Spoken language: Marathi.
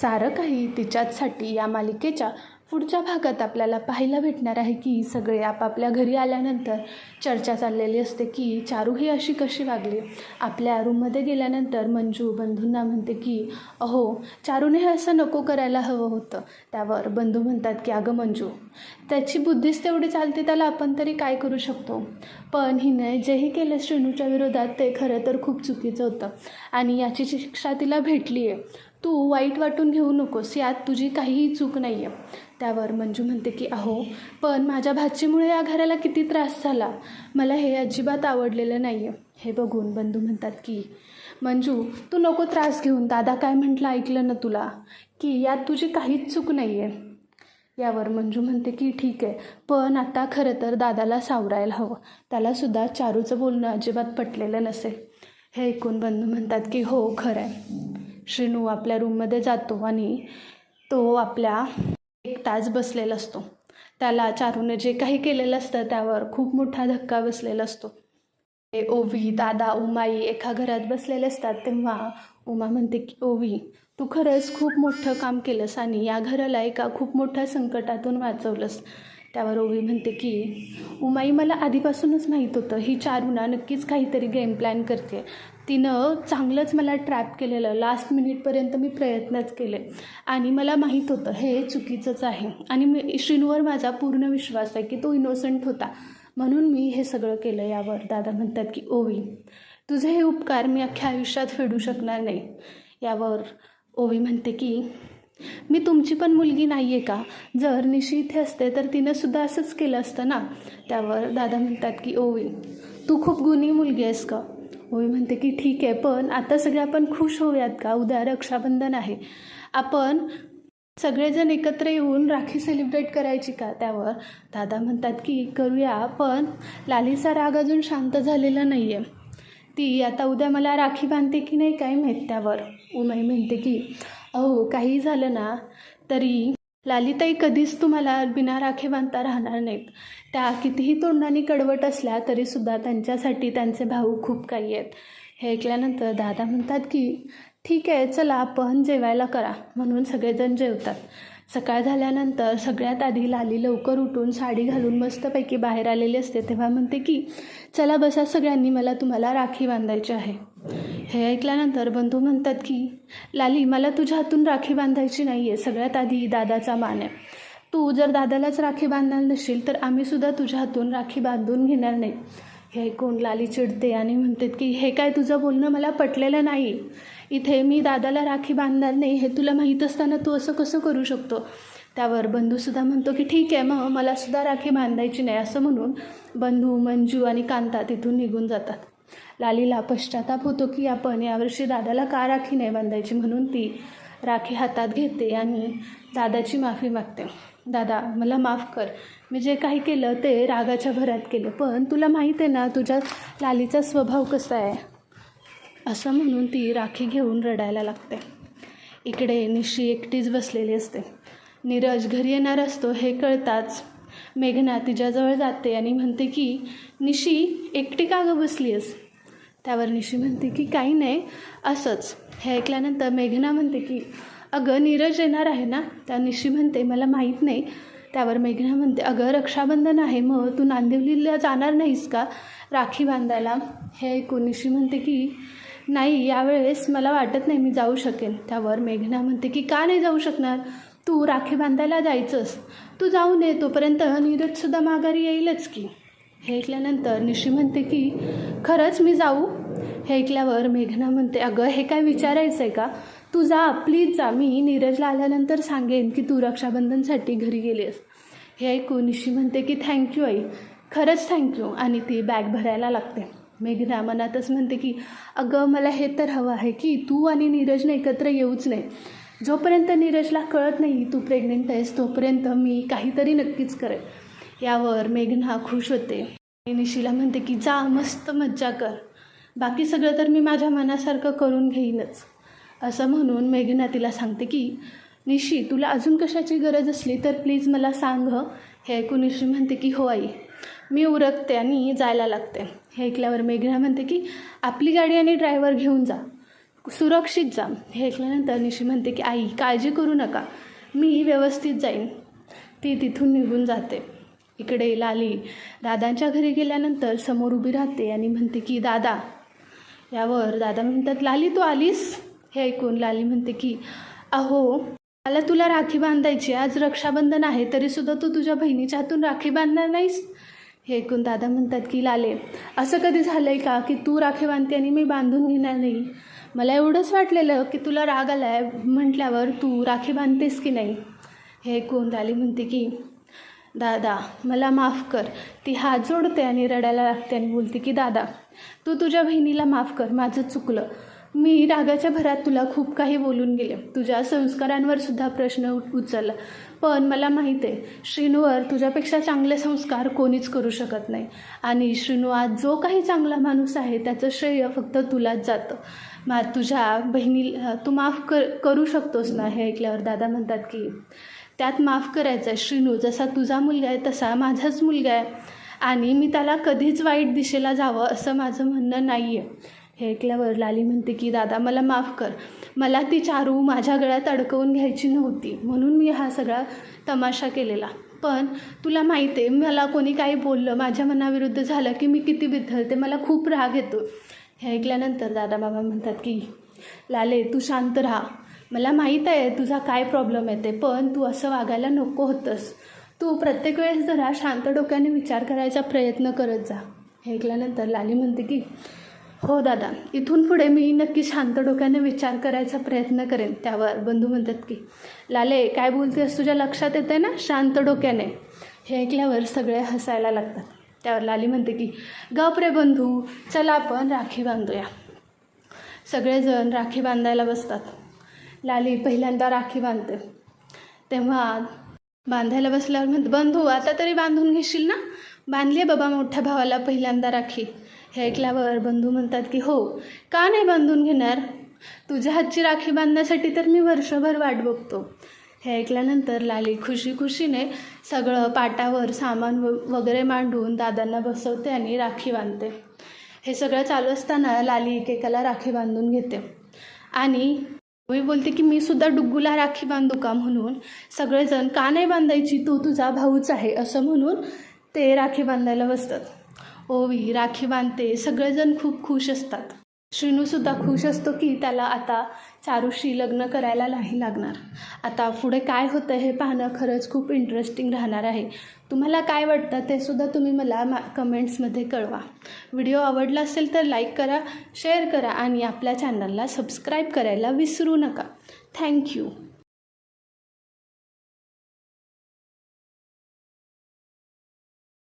सारं काही तिच्याचसाठी या मालिकेच्या पुढच्या भागात आपल्याला पाहायला भेटणार आहे की सगळे आपापल्या घरी आल्यानंतर चर्चा चाललेली असते की चारू ही अशी कशी वागली? आपल्या रूममध्ये गेल्यानंतर मंजू बंधूंना म्हणते की अहो चारूने हे असं नको करायला हवं होतं. त्यावर बंधू म्हणतात की अगं मंजू त्याची बुद्धीच तेवढी चालते त्याला आपण तरी काय करू शकतो? पण हिने जेही केलं श्रेणूच्या विरोधात ते खरं तर खूप चुकीचं होतं. आणि याची शिक्षा तिला भेटली आहे तू वाईट वाटून घेऊ नकोस यात तुझी काहीही चूक नाही आहे त्यावर मंजू म्हणते की अहो पण माझ्या भाचीमुळे या घराला किती त्रास झाला. मला हे अजिबात आवडलेलं नाही आहे हे बघून बंधू म्हणतात की मंजू तू नको त्रास घेऊन. दादा काय म्हटलं ऐकलं ना तुला? की यात तुझी काहीच चूक नाही आहे यावर मंजू म्हणते की ठीक आहे पण आता खरं तर दादाला सावरायला हवं. त्यालासुद्धा चारूचं बोलणं अजिबात पटलेलं नसेल हे ऐकून बंधू म्हणतात की हो खरं आहे. श्रीनू आपल्या रूममध्ये जातो आणि तो आपल्या एक तास बसलेला असतो. त्याला चारूने जे काही केलेलं असतं त्यावर खूप मोठा धक्का बसलेला असतो. ते ओवी दादा उमाई एका घरात बसलेले असतात तेव्हा उमा म्हणते की ओवी तू खरंच खूप मोठं काम केलंस आणि या घराला एका खूप मोठ्या संकटातून वाचवलंस. त्यावर ओवी म्हणते की उमाई मला आधीपासूनच माहीत होतं ही चारुना नक्कीच काहीतरी गेम प्लॅन करते तिनं चांगलंच मला ट्रॅप केलेलं. लास्ट मिनिटपर्यंत मी प्रयत्नच केले. आणि मला माहीत होतं हे चुकीचंच आहे. आणि मी श्रीनूवर माझा पूर्ण विश्वास आहे की तो इनोसंट होता. म्हणून मी हे सगळं केलं यावर. दादा म्हणतात की ओवी तुझे हे उपकार मी अख्ख्या आयुष्यात फेडू शकणार नाही. यावर ओवी म्हणते की मी तुमची पण मुलगी नाही आहे का? जर निशी इथे असते तर तिनंसुद्धा असंच केलं असतं ना? त्यावर दादा म्हणतात की ओवी तू खूप गुणी मुलगी आहेस का ओवी म्हणते की ठीक आहे पण आता सगळे आपण खुश होऊयात का? उद्या रक्षाबंधन आहे. आपण सगळेजण एकत्र येऊन राखी सेलिब्रेट करायची का त्यावर? दादा म्हणतात की करूया पण लालीचा राग अजून शांत झालेला नाही आहे ती आता उद्या मला राखी बांधते की नाही काय माहीत त्यावर? उमाई म्हणते की अहो काही झालं ना तरी लालिताई कधीच तुम्हाला बिना राखे बांधता राहणार नाहीत. त्या कितीही तोंडाने कडवट असल्या तरीसुद्धा त्यांच्यासाठी त्यांचे भाऊ खूप काही आहेत. हे ऐकल्यानंतर दादा म्हणतात की ठीक आहे चला आपण जेवायला करा. म्हणून सगळेजण जेवतात. सकाळ झाल्यानंतर सगळ्यात आधी लाली लवकर उठून साडी घालून मस्तपैकी बाहेर आलेली असते तेव्हा म्हणते की चला बसा सगळ्यांनी मला तुम्हाला राखी बांधायची आहे. हे ऐकल्यानंतर बंधू म्हणतात की लाली मला तुझ्या हातून राखी बांधायची नाही आहे सगळ्यात आधी दादाचा मान आहे. तू जर दादालाच राखी बांधणार नसेल तर आम्हीसुद्धा तुझ्या हातून राखी बांधून घेणार नाही. हे ऐकून लाली चिडते आणि म्हणतात की हे काय तुझं बोलणं मला पटलेलं नाही इथे मी दादाला राखी बांधणार नाही हे तुला माहीत असताना तू असं कसं करू शकतो? त्यावर बंधूसुद्धा म्हणतो की ठीक आहे मग मलासुद्धा राखी बांधायची नाही असं म्हणून बंधू मंजू आणि कांता तिथून निघून जातात. लालीला पश्चाताप होतो की आपण यावर्षी दादाला का राखी नाही बांधायची? म्हणून ती राखी हातात घेते आणि दादाची माफी मागते. दादा मला माफ कर. मी जे काही केलं ते रागाच्या भरात केलं पण तुला माहीत आहे ना तुझ्या लालीचा स्वभाव कसा आहे? असं म्हणून ती राखी घेऊन रडायला लागते. इकडे निशी एकटीच बसलेली असते. नीरज घरी येणार असतो हे कळताच मेघना तिच्याजवळ जाते आणि म्हणते की निशी एकटी का गं बसली आहेस त्यावर निशी म्हणते की काही नाही असंच. हे ऐकल्यानंतर मेघना म्हणते की अगं नीरज येणार आहे ना? त्या निशी म्हणते मला माहीत नाही. त्यावर मेघना म्हणते अगं रक्षाबंधन आहे मग तू नांदिवलीला जाणार नाहीस का? राखी बांधायला. हे ऐकून निशी म्हणते की नाही यावेळेस मला वाटत नाही मी जाऊ शकेन. त्यावर मेघना म्हणते की का नाही जाऊ शकणार? तू राखी बांधायला जायचंस. तू जाऊ नये तोपर्यंत नीरजसुद्धा माघारी येईलच की. हे ऐकल्यानंतर निशी म्हणते की खरंच मी जाऊ? हे ऐकल्यावर मेघना म्हणते अगं हे काय विचारायचं आहे का? तू जा प्लीज जा. मी नीरजला आल्यानंतर सांगेन की तू रक्षाबंधनसाठी घरी गेलीस हे ऐकून निशी म्हणते की थँक्यू आई. खरंच थँक्यू. आणि ती बॅग भरायला लागते. मेघना मनातच म्हणते की अगं मला हे तर हवं आहे की तू आणि नीरजने एकत्र येऊच नाही जोपर्यंत नीरजला कळत नाही तू प्रेग्नेंट आहेस तोपर्यंत मी काहीतरी नक्कीच करेन. यावर मेघना खुश होते. आणि निशीला म्हणते की जा मस्त मज्जा कर. बाकी सगळं तर मी माझ्या मनासारखं करून घेईनच. असं म्हणून मेघना तिला सांगते की निशी तुला अजून कशाची गरज असली तर प्लीज मला सांग हे? ऐकून निशी म्हणते की हो आई. मी उरकते आणि जायला लागते. हे ऐकल्यावर मेघना म्हणते की आपली गाडी आणि ड्रायव्हर घेऊन जा. सुरक्षित जा. हे ऐकल्यानंतर निशी म्हणते की आई काळजी करू नका. मी व्यवस्थित जाईन. ती तिथून निघून जाते. इकडे लाली दादांच्या घरी गेल्यानंतर समोर उभी राहते आणि म्हणते की दादा. यावर दादा म्हणतात लाली तू आलीस? हे ऐकून लाली म्हणते की अहो मला तुला राखी बांधायची आज रक्षाबंधन आहे तरीसुद्धा तू तुझ्या बहिणीच्या हातून राखी बांधणार नाहीस? हे ऐकून दादा म्हणतात की लाले असं कधी झालं आहे का की तू राखी बांधते आणि मी बांधून घेणार नाही? मला एवढंच वाटलेलं की तुला राग आला आहे म्हटल्यावर तू राखी बांधतेस की नाही? हे ऐकून लाली म्हणते की दादा मला माफ कर. ती हात जोडते आणि रडायला लागते आणि बोलते की दादा तू तुझ्या बहिणीला माफ कर. माझं चुकलं. मी रागाच्या भरात तुला खूप काही बोलून गेले. तुझ्या संस्कारांवर सुद्धा प्रश्न उचलला. पण मला माहीत आहे श्रीनूवर तुझ्यापेक्षा चांगले संस्कार कोणीच करू शकत नाही. आणि श्रीनू आज जो काही चांगला माणूस आहे त्याचं श्रेय फक्त तुलाच जातं. मा तुझ्या बहिणी तू माफ कर करू शकतोस ना? हे ऐकल्यावर दादा म्हणतात की त्यात माफ करायचं आहे श्रीनू. जसा तुझा मुलगा आहे तसा माझाच मुलगा आहे. आणि मी त्याला कधीच वाईट दिशेला जावं असं माझं म्हणणं नाही आहे हे ऐकल्यावर लाली म्हणते की दादा मला माफ कर. मला ती चारू माझ्या गळ्यात अडकवून घ्यायची नव्हती. म्हणून मी हा सगळा तमाशा केलेला. पण तुला माहिती आहे मला कोणी काही बोललं माझ्या मनाविरुद्ध झालं की मी किती बिथरते मला खूप राग येतो. हे ऐकल्यानंतर दादा बाबा म्हणतात की लाले तू शांत राहा. मला माहीत आहे तुझा काय प्रॉब्लेम येते पण तू असं वागायला नको होतंस. तू प्रत्येक वेळेस जरा शांत डोक्याने विचार करायचा प्रयत्न करत जा. हे ऐकल्यानंतर लाली म्हणते की हो दादा. इथून पुढे मी नक्की शांत डोक्याने विचार करायचा प्रयत्न करेन. त्यावर बंधू म्हणतात की लाले काय बोलतेस? तुझ्या लक्षात येते ना? शांत डोक्याने. हे ऐकल्यावर सगळे हसायला लागतात. त्यावर लाली म्हणते की गप रे बंधू. चला आपण राखी बांधूया. सगळेजण राखी बांधायला बसतात. लाली पहिल्यांदा राखी बांधते. तेव्हा बांधायला बसल्यावर म्हणते बंधू आता तरी बांधून घेशील ना? बांधली बाबा मोठ्या भावाला पहिल्यांदा राखी. हे ऐकल्यावर बंधू म्हणतात की हो का नाही बांधून घेणार? तुझ्या हातची राखी बांधण्यासाठी तर मी वर्षभर वाट बघतो. हे ऐकल्यानंतर लाली खुशी खुशीने सगळं पाटावर सामान व वगैरे मांडून दादांना बसवते आणि राखी बांधते. हे सगळं चालू असताना लाली एकेकाला राखी बांधून घेते. आणि मी बोलते की मी सुद्धा डुग्गूला राखी बांधू का म्हणून? सगळेजण का नाही बांधायची? तो तुझा भाऊच आहे असं म्हणून ते राखी बांधायला बसतात. ओवी राखी बांधते. सगळेजण खूप खुश असतात. श्रीनूसुद्धा खुश असतो की त्याला आता चारूशी लग्न करायला नाही लागणार. आता पुढे काय होतं हे पाहणं खरंच खूप इंटरेस्टिंग राहणार आहे. तुम्हाला काय वाटतं ते सुद्धा तुम्ही मला मा कमेंट्समध्ये कळवा. व्हिडिओ आवडला असेल तर लाईक करा शेअर करा आणि आपल्या चॅनलला सबस्क्राईब करायला विसरू नका. थँक्यू